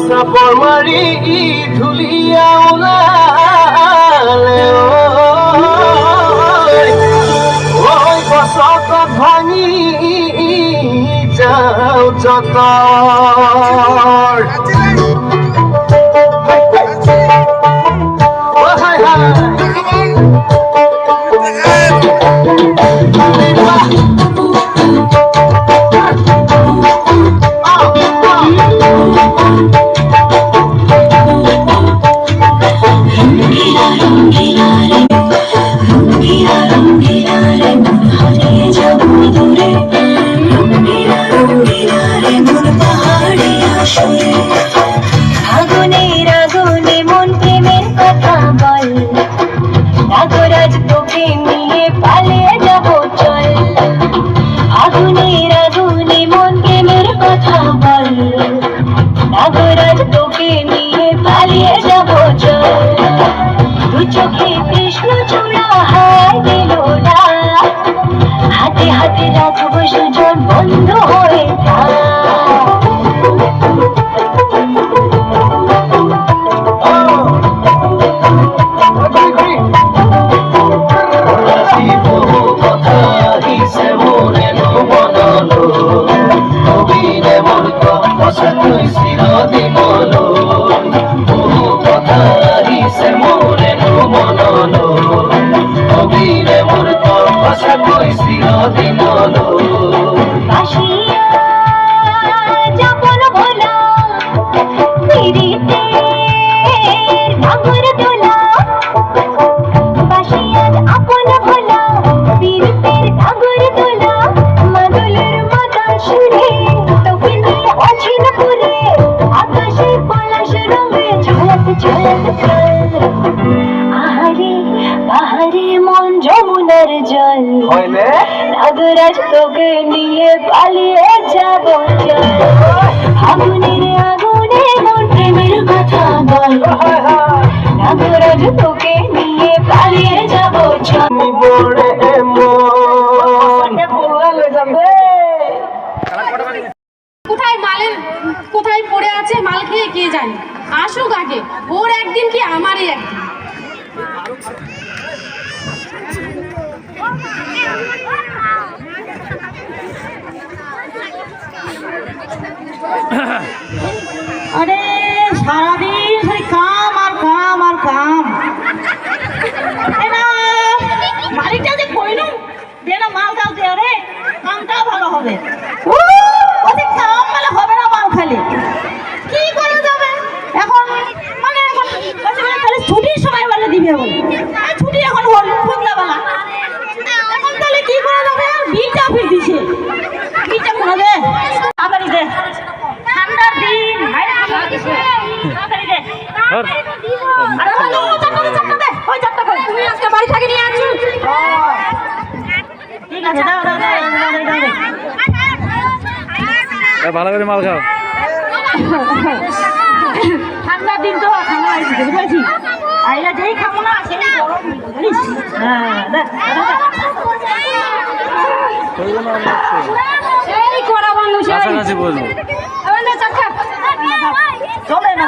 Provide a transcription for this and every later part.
চাপর মারি ধুলিয়া ওলালে ওই বসত ভাঙি যাও যত Bye. Oh, you. Oh, চালিয়ে বিটা ফির দিছে। বিটা মনে দে তাড়াতাড়ি দে। ঠান্ডা দিন ভাইরা তাড়াতাড়ি দে। আরে হলো চাকটা চাকটা দে ওই চাকটা কই তুমি আজকে বাড়ি থেকে নিয়ে আসছো ঠিক আছে দাও দাও দাও দাও দাও ভালো করে মাল খাও। ঠান্ডার দিন তো খাওয়া আইছি বুঝেছি আইলা যেই খাব না সেই গরম হ্যাঁ দেখ। কাছাকাছি বলব চলে না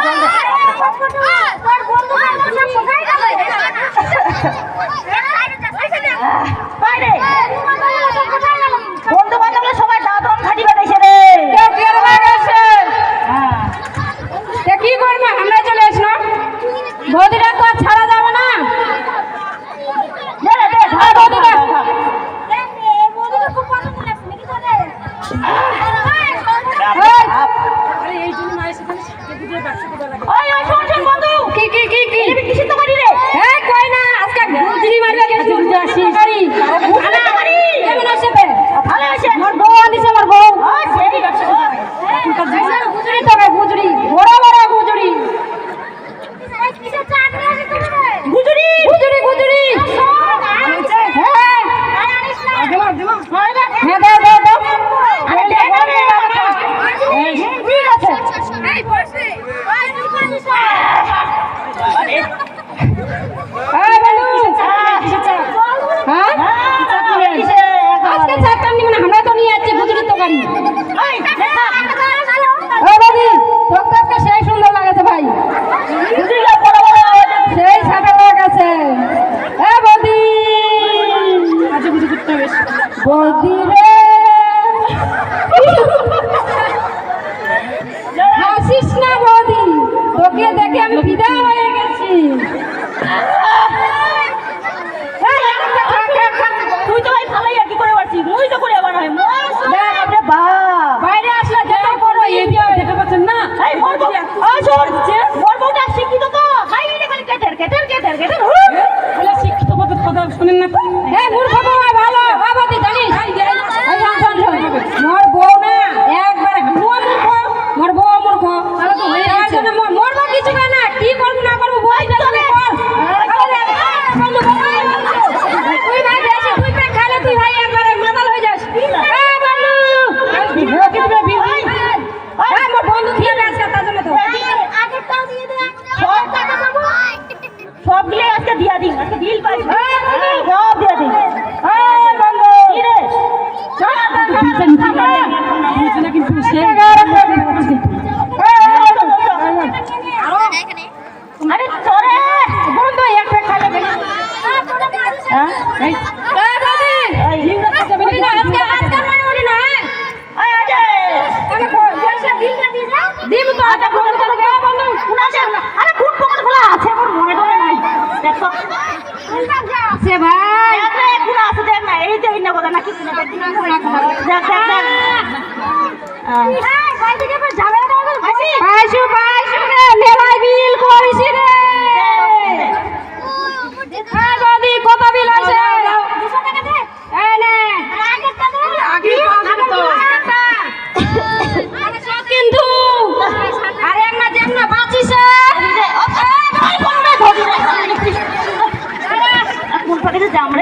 哎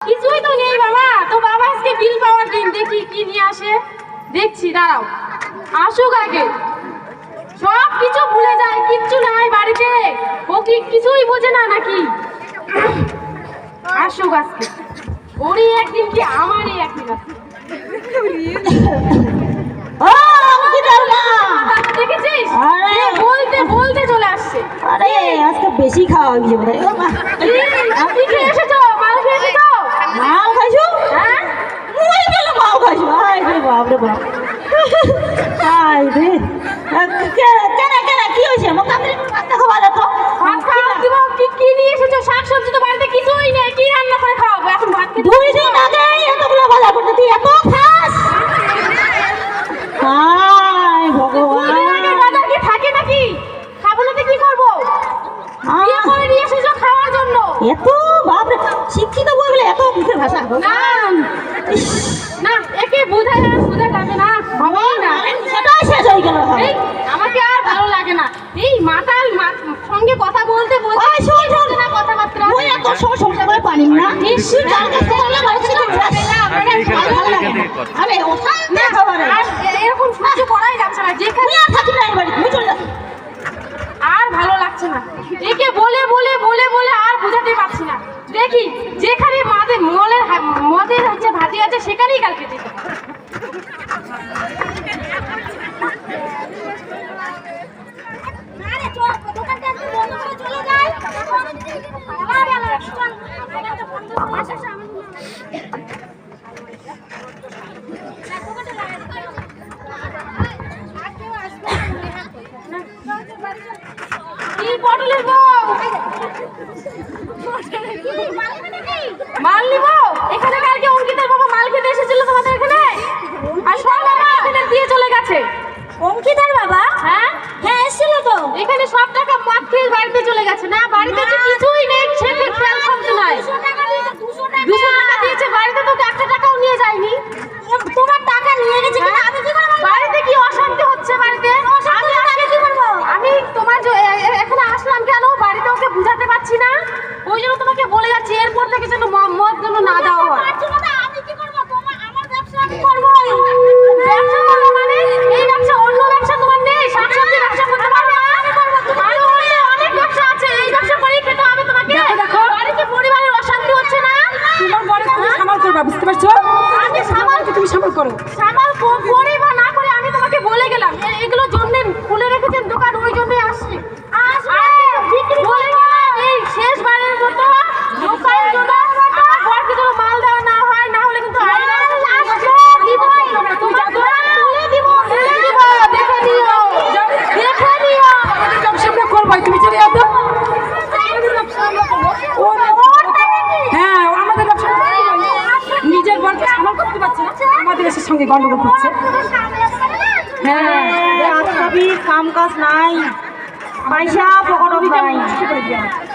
কিছুই তো নেই বাবা। তো বাবা আজকে বিল পাওয়ার দিন দেখি কি নিয়ে আসে? দেখছি, দাঁড়াও। আসুক আগে। সব কিছু ভুলে যায়, কিচ্ছু নাই বাড়িতে। ও কি কিছুই বোঝে না নাকি? আসুক আজকে। ওরই একদিন কি আমারই একদিন আছে। বলতে চলে আসছে। আরে আজকে বেশি খাওয়া হয়ে যাবে আপনি কি এসেছ? মাল খেয়েছো তো মাল খাইছো? হ্যাঁ? মুই বলে মাল খাইছো। আই রে বাপ রে বাপ। আই রে। কেনা কেনা কি হয়েছে? আমাকে আপনি ভাত খাওয়ালে তো ভাত খাওয়া দিব কি কি নিয়ে এসেছ? শাক সবজি তো বাড়িতে কিছুই নেই। কি রান্না করে খাওয়াবো? এখন ভাত দুই দিন আগে এতগুলো বাজার করতে তুই এত এখানে কালকে অঙ্কিতের বাবা মাল এসেছিল তোমাদের এখানে? সব আমার দিয়ে চলে গেছে। অঙ্কিতার বাবা? হ্যাঁ? হ্যাঁ এসেছিল তো। এখানে সব টাকা মদ খেয়ে বাড়িতে চলে গেছে। না বাড়িতে কিছুই নেই।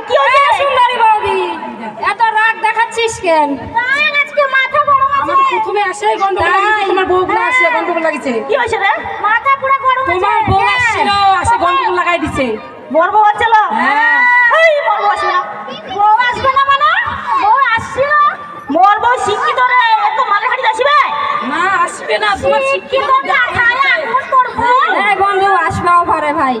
কি রাগ দেখাচ্ছিস কেন? আজকে মাথা গরম আছে প্রথমে হ্যাঁ। লাগিছে কি হয়েছে রে? মাথা হ্যাঁ। দিছে। বড় বউ আসছিল? হ্যাঁ। মানে? শিক্ষিত রে এত মালের আসবে? না আসবে না শিক্ষিত দেখা তোর বউ। ভাই।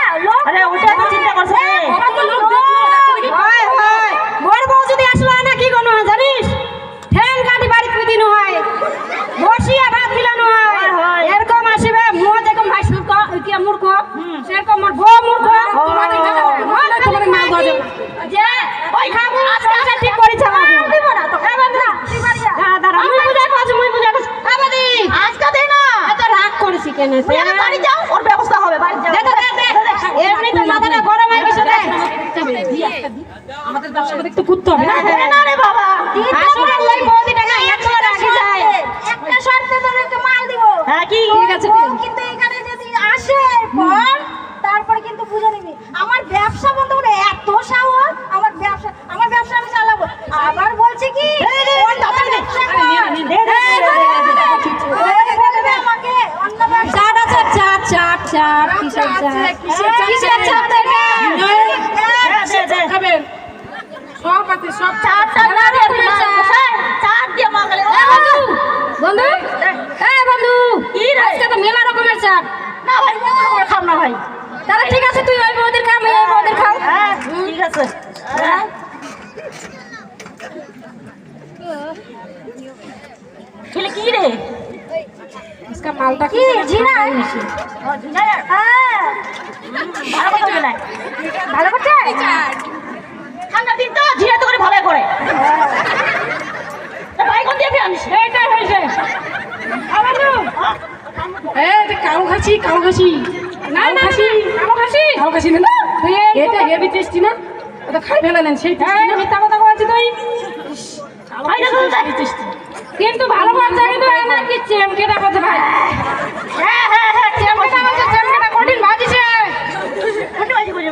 হবে না কালো খাসি না না কালো খাসি কালো খাসি না? এটা হেভি টেস্টি না? ওটা খাই ফেলা নেন সেই হ্যাঁ মিথ্যা কথা বলছি তুই? কিন্তু ভালো বাচ্চা কিন্তু আমার কি চেমকেটা করছে ভাই। হ্যাঁ হ্যাঁ হ্যাঁ চেমকেটা করছে চেমকেটা কঠিন ভাজিছে কঠিন ভাজি কঠিন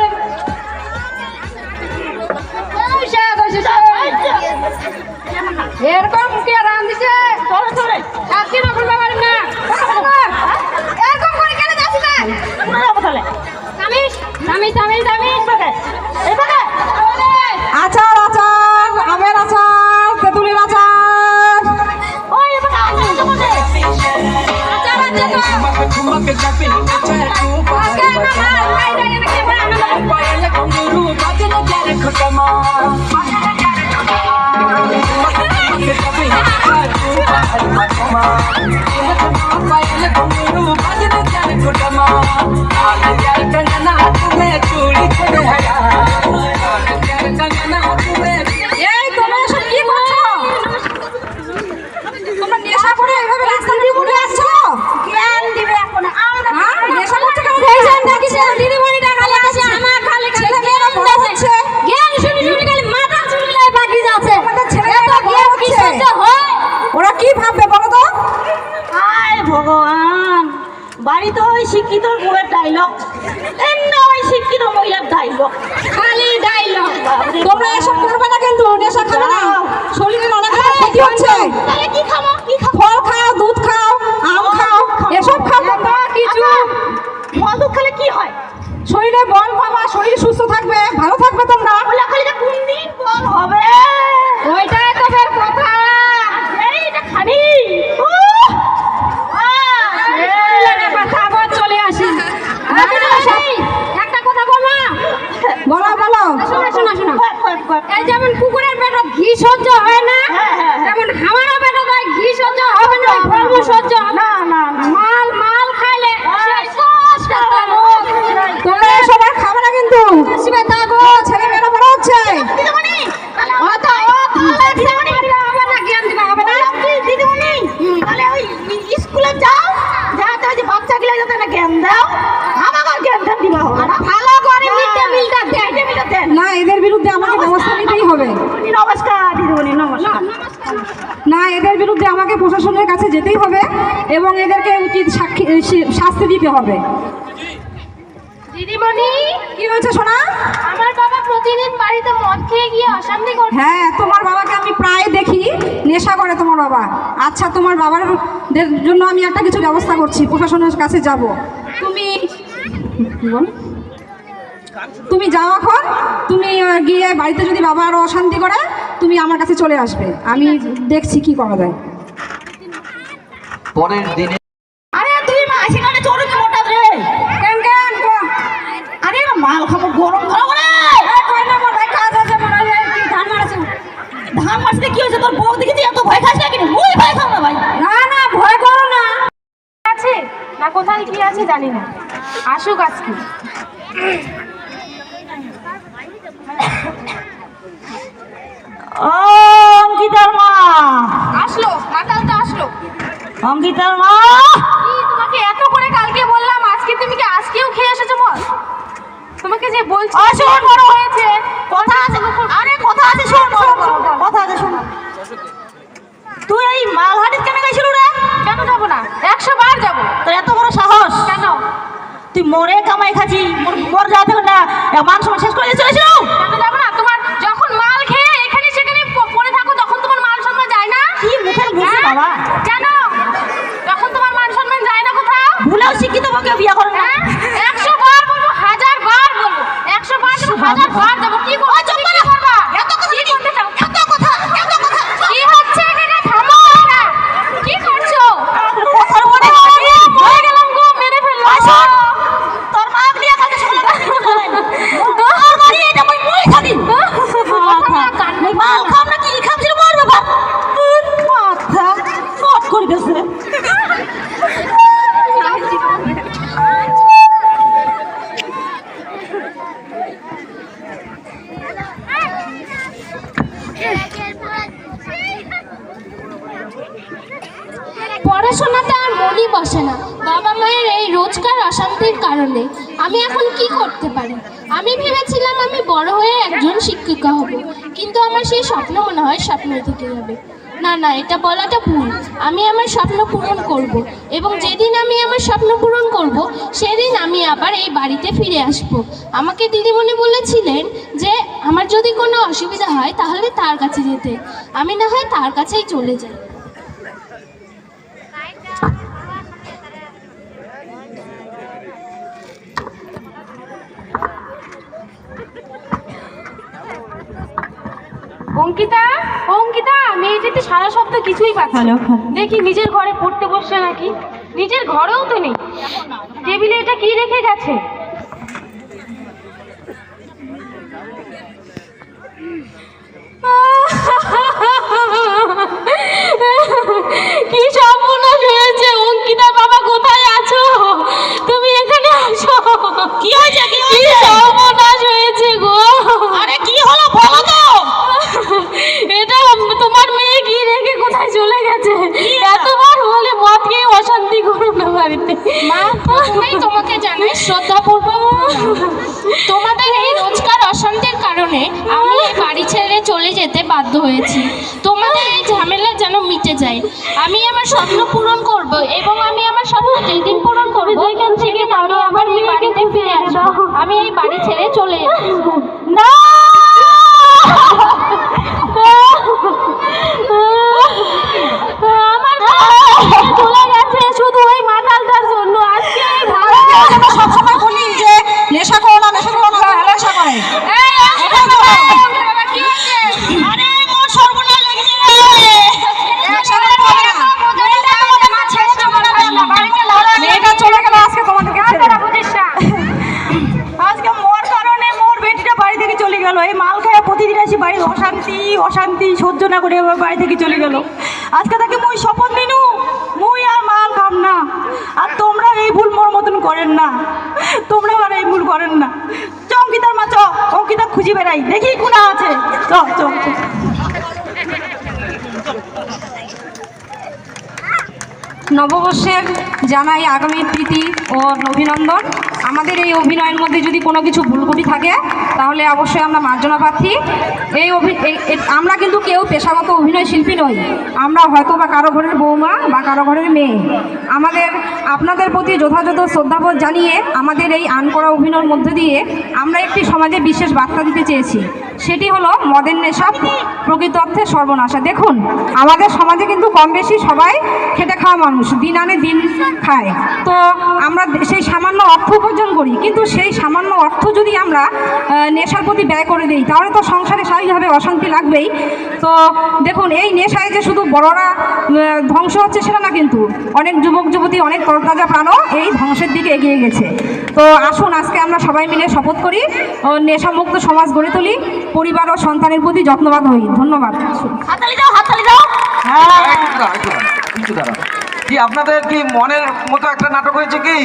এরকম কে রান দিছে? চলে চলে। সাথে রকম পারি না। এরকম করে কেন যাচ্ছি না না বলে সামিস সামিস সামিস সামিস বলে এই বলে আচার আচার আমের আচার তেঁতুলের আচার। ওই বলে আচার আচার আজকে আমার ভাই জানে কি বানাবো পায়ে লাগো রু বাজে না জানে খতমা অনেক খারাপ ক্ষতি হচ্ছে তাহলে কি খাব কি খাব ফল খাও দুধ খাও আম খাও এসব খাব না কিছু ফল দুধ খেলে কি হয় শরীরে বল পাবা শরীর সুস্থ থাকবে ভালো থাকবে তোমরা ওলা খালি যে কোন দিন বল হবে ওইটাই তো ফের কথা এইটা খালি চলে আসি একটা কথা বলো বলো বলো শোনো শোনো শোনো এই যেমন কুকুরের পেটে ঘি সহ্য হয় না হ্যাঁ, হ্যাঁ, হ্যাঁ। তেমন আমারও পেটে তাই ঘি সহ্য হবে না ফলমু সহ্য হবে না না না মাল মাল খাইলে সেই সব টাকা রোগ। তোমরা এসব আর খাবে না কিন্তু শিবে থাকো ছেলে মেয়েরা বড় হচ্ছে দিদিমণি অত অত দিদিমণি হবে না জ্ঞান দিবা হবে না দিদিমণি তাহলে ওই স্কুলে যাও যাতে ওই যে বাচ্চাগুলো যাতে না জ্ঞান দাও আমাকে জ্ঞান জ্ঞান দিবা হবে না ভালো করে মিড ডে মিলটা দেন মিড ডে মিলটা দেন। না এদের বিরুদ্ধে আমাকে ব্যবস্থা নিতেই হবে নমস্কার দিদিমণি নমস্কার না এদের বিরুদ্ধে আমাকে প্রশাসনের কাছে যেতেই হবে এবং এদেরকে উচিত সাক্ষী শাস্তি দিতে হবে। দিদিমণি? কি হয়েছে সোনা? আমার বাবা প্রতিদিন বাড়িতে মদ খেয়ে গিয়ে অশান্তি করে হ্যাঁ তোমার বাবাকে আমি প্রায় দেখি নেশা করে তোমার বাবা। আচ্ছা তোমার বাবার জন্য আমি একটা কিছু ব্যবস্থা করছি প্রশাসনের কাছে যাব। তুমি তুমি যাও এখন তুমি গিয়ে বাড়িতে যদি বাবা আরও অশান্তি করে তুমি আমার কাছে চলে আসবে। আমি দেখছি কি করা যায়। পরের দিনে আরে তুই মাসি মানে চড়ুন মোটা রে? কেন কেন আরে মাল খাব গরম ধরো রে! এই কই না ভাই কাজ আছে কি ধান মারাছে? ধান মাসতে কি হয়েছে? তোর বউ দেখেছি এত ভয় খাস না কিনে? মুই ভয় খাও না ভাই। না না ভয় করো না। আছে? না কোথায় কি আছে জানি না। আসুক আজকে ও অঙ্কিতার মা আসলো মাতালটা আসলো অঙ্কিতার মা! তোমাকে এত করে কালকে বললাম আজকে তুমি কি আজকেও খেয়ে এসেছ মদ তোমাকে যে বলছি আসুন। বড়। হয়েছে। কথা আছে আরে কথা আছে শোন কথা আছে শোন। তুই এই মালহাটির কেন গেছিল রে? কেন যাব না? একশো বার যাব। তোর এত বড় সাহস। কেন? তুই মরে কামাই খাচ্ছি মোর মোর যাতে না। মান সময় শেষ করে চলেছিল কেন যাব না তোমার যখন মাল খেয়ে এখানে সেখানে প- পড়ে থাকো তখন তোমার মান সম্মান যায় না কি মুখের মুখে হ্যাঁ? বাবা কেন তখন তোমার মান সম্মান যায় না কোথাও ভুলেও শিক্ষিত বউকে বিয়ে করে না হ্যাঁ? একশো বার বলব হাজার বার বলব একশো বার দেবো হাজার বার দেবো কি করব কি করবা এত কথা কি করতে চাও এত কথা এত কথা কি হচ্ছে এখানে থামো না কি করছ কথার মনে হয়ে গেলাম গো মেরে ফেলল আসুন। তোর মা নিয়ে কাছে শুনে তোর বাড়ি এটা মই মই খাবি মই মাল খাম না কি খাম ছিল মোর ব্যাপার মাথা সব করে দিয়েছে পড়াশোনাতে আর মনই বসে না। বাবা মায়ের এই রোজকার অশান্তির কারণে আমি এখন কি করতে পারি? আমি ভেবেছিলাম আমি বড় হয়ে একজন শিক্ষিকা হব, কিন্তু আমার সেই স্বপ্ন মনে হয় স্বপ্ন থেকে যাবে। না না, এটা বলাটা ভুল। আমি আমার স্বপ্ন পূরণ করব এবং যেদিন আমি আমার স্বপ্ন পূরণ করব, সেদিন আমি আবার এই বাড়িতে ফিরে আসব। আমাকে দিদিমণি বলেছিলেন যে, আমার যদি কোনো অসুবিধা হয় তাহলে তার কাছে যেতে। আমি না হয় তার কাছেই চলে যাই। অঙ্কিতা? অঙ্কিতা মেয়েটিতে সারা শব্দ কিছুই পাচ্ছে না। দেখি নিজের ঘরে পড়তে বসছে নাকি? নিজের ঘরেও তো নেই। টেবিলে এটা কি রেখে গেছে? কি সর্বনাশ হয়েছে অঙ্কিতা বাবা কোথায় আছো? তুমি এখানে আসো কি হয়েছে? কি হয়েছে? মা প্রথমেই তোমাকে জানাই শ্রদ্ধাপূর্বক তোমাদের এই রোজকার অশান্তির কারণে আমি এই বাড়ি ছেড়ে চলে যেতে বাধ্য হয়েছি। তোমাদের এই ঝামেলা যেন মিটে যায়। আমি আমার স্বপ্ন পূরণ করব এবং আমি আমার স্বপ্ন যেদিন পূরণ করব। সেদিন আমি আবার এই বাড়িতে ফিরে আসব। আমি এই বাড়ি ছেড়ে চলে যাব না! আমার চলে গেছে শুধু ওই মাতালটার জন্য আজকে এই ভালো সবসময় বলি যে নেশা করো না নেশা করো না নেশা করে মেয়েটা চলে গেল আজকে তোমাদেরকে আজকে মোর কারণে মোর বেটিটা বাড়ি থেকে চলে গেল। এই মাল খায় প্রতিদিন আসি বাড়ির অশান্তি অশান্তি সহ্য না করে বাড়ি থেকে চলে গেল। আজকে তাকে মুই শপথ দিনু মুই আর মাল খাম না। আর তোমরা এই ভুল মোর মতন করেন না। তোমরা আর এই ভুল করেন না। চ অঙ্কিতার মা চ অঙ্কিতা খুঁজি বেড়াই। দেখি কোনা আছে। চ চ। নববর্ষের জানাই আগামী প্রীতি ও অভিনন্দন। আমাদের এই অভিনয়ের মধ্যে যদি কোনো কিছু ভুল ত্রুটি থাকে, তাহলে অবশ্যই আমরা মার্জনা প্রার্থী এই- আমরা কিন্তু কেউ পেশাগত অভিনয় শিল্পী নই। আমরা হয়তো বা কারও ঘরের বৌমা বা কারও ঘরের মেয়ে। আমাদের, আপনাদের প্রতি যথাযথ শ্রদ্ধাবোধ জানিয়ে আমাদের এই আন করা অভিনয়ের মধ্যে দিয়ে আমরা একটি সমাজে বিশেষ বার্তা দিতে চেয়েছি। সেটি হলো মদের নেশা, প্রকৃত অর্থে সর্বনাশা। দেখুন, আমাদের সমাজে কিন্তু কম বেশি সবাই খেটে খাওয়া মানুষ, দিন আনে দিন খায়। তো আমরা সেই সামান্য অর্থ উপার্জন করি, কিন্তু সেই সামান্য অর্থ যদি আমরা নেশার প্রতি ব্যয় করে দিই, তাহলে তো সংসারে স্বাভাবিকভাবে অশান্তি লাগবেই। তো দেখুন, এই নেশায় যে শুধু বড়রা ধ্বংস হচ্ছে সেটা না কিন্তু অনেক যুবক যুবতী অনেক তরতাজা প্রাণও এই ধ্বংসের দিকে এগিয়ে গেছে। তো আসুন আজকে আমরা সবাই মিলে শপথ করি নেশামুক্ত সমাজ গড়ে তুলি পরিবার ও সন্তানের প্রতি যত্নবাদ হই। ধন্যবাদ। দাও দাও। হ্যাঁ। কি আপনাদের কি মনের মতো একটা নাটক হয়েছে কি?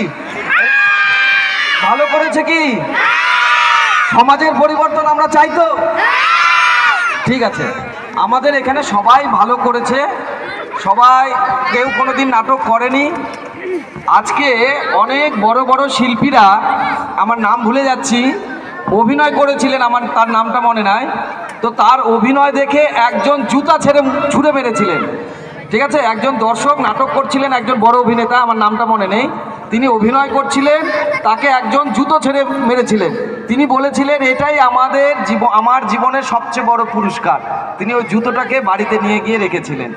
ভালো করেছে কি? সমাজের পরিবর্তন আমরা চাই তো? ঠিক আছে। আমাদের এখানে সবাই ভালো করেছে। সবাই কেউ কোনোদিন নাটক করেনি। আজকে অনেক বড় বড় শিল্পীরা, আমার নাম ভুলে যাচ্ছি, অভিনয় করেছিলেন আমার, তার নামটা মনে নাই। তো তার অভিনয় দেখে একজন জুতা ছেড়ে ছুঁড়ে মেরেছিলেন। ঠিক আছে? একজন দর্শক নাটক করছিলেন, একজন বড় অভিনেতা, আমার নামটা মনে নেই। তিনি অভিনয় করছিলেন, তাকে একজন জুতো ছেড়ে মেরেছিলেন। তিনি বলেছিলেন, এটাই আমাদের জীবন আমার জীবনের সবচেয়ে বড় পুরস্কার। তিনি ওই জুতোটাকে বাড়িতে নিয়ে গিয়ে রেখেছিলেন।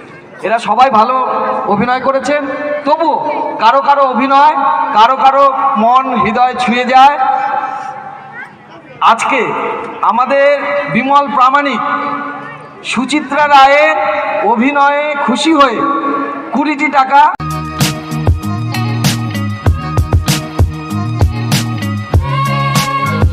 এরা সবাই ভালো অভিনয় করেছেন তবু কারও কারও অভিনয়, কারও কারও মন, হৃদয় ছুঁয়ে যায়। আজকে আমাদের বিমল প্রামাণিক সুচিত্রা রায়ের অভিনয়ে খুশি হয়ে কুড়িটি টাকা